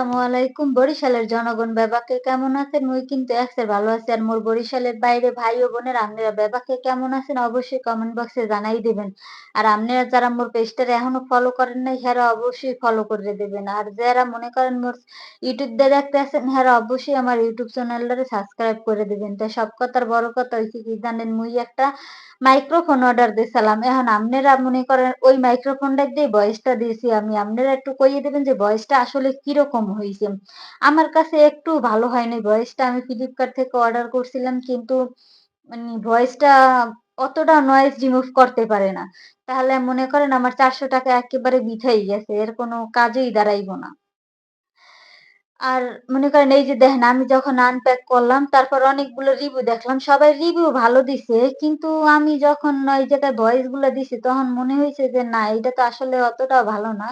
আলাইকুম। বরিশালের জনগণ বেবাকে কেমন আছেন? মুই কিন্তু একসের ভালো আছি। আর মোর বরিশালের বাইরে ভাই ও বোনেরা আপনারা বেবাকে কেমন আছেন? অবশ্যই কমেন্ট বক্সে জানাই দিবেন। আর আপনারা যারা মোর পেজটারে এখনও ফলো করেন নাই, হেরা অবশ্যই ফলো করে দিবেন। আর যারা মনে করেন মোর ইউটিউব দিয়ে দেখতেছেন হেরা অবশ্যই আমার ইউটিউব চ্যানেলটারে সাবস্ক্রাইব করে দিবেন। তো সব কথার বড় কথা হইছে কি জানেন? মুই একটা মাইক্রোফোন অর্ডার দিছিলাম। এখন আপনারা মনে করেন ওই মাইক্রোফোনটা দিয়ে ভয়েসটা দিয়েছি আমি। আপনারা একটু কইয়ে দিবেন যে ভয়েসটা আসলে কীরকম হইছে? আমার কাছে একটু ভালো হয়নি ভয়েসটা। আমি ফ্লিপকার্ট থেকে অর্ডার করছিলাম কিন্তু মানে ভয়েসটা অতটা নয়েজ রিমুভ করতে পারে না। তাহলে মনে করেন আমার ৳৪০০ একেবারে বৃথাই গেছে। এর কোনো কাজেই দাঁড়াইব না। আর মনে করেন এই যে দেখেন আমি যখন আনপ্যাক করলাম তারপর অনেকগুলো রিভিউ দেখলাম। সবাই রিভিউ ভালো দিছে। কিন্তু আমি যখন ওই জায়গায় ভয়েসগুলা দিছি তখন মনে হয়েছে যে না এটা তো আসলে অতটা ভালো না।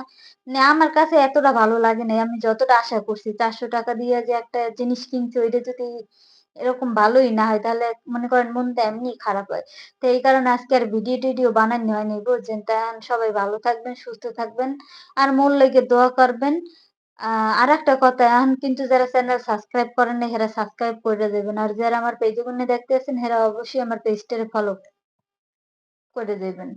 মানে আমার কাছে এতটা ভালো লাগে নাই। আমি যতটা আশা করছি ৳৪০০ দিয়ে যে একটা জিনিস কিনছি ওইটা যদি এরকম ভালোই না হয় তাহলে মনে করেন মনটা এমনি খারাপ হয়। তো এই কারণে আজকে আর ভিডিও-টিডিও বানানো হয়নি বুঝছেন? তা সবাই ভালো থাকবেন, সুস্থ থাকবেন। আর মন লেগে দোয়া করবেন। আ আরেকটা কথা, এখন কিন্তু যারা চ্যানেল সাবস্ক্রাইব করেন নাই, হেরা সাবস্ক্রাইব করে দেবেন আর যারা আমার পেজে গুনে দেখতেছেন হেরা অবশ্যই আমার পেজটারে ফলো করে দেবেন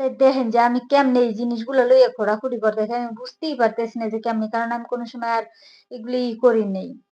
তাই দেখেন যে আমি কেমনে এই জিনিসগুলো লইয়া ঘোরাঘুরি করতেছি। আমি বুঝতেই পারতেছি না যে কেমনে। কারণ আমি কোনো সময় আর এগুলি করি নাই।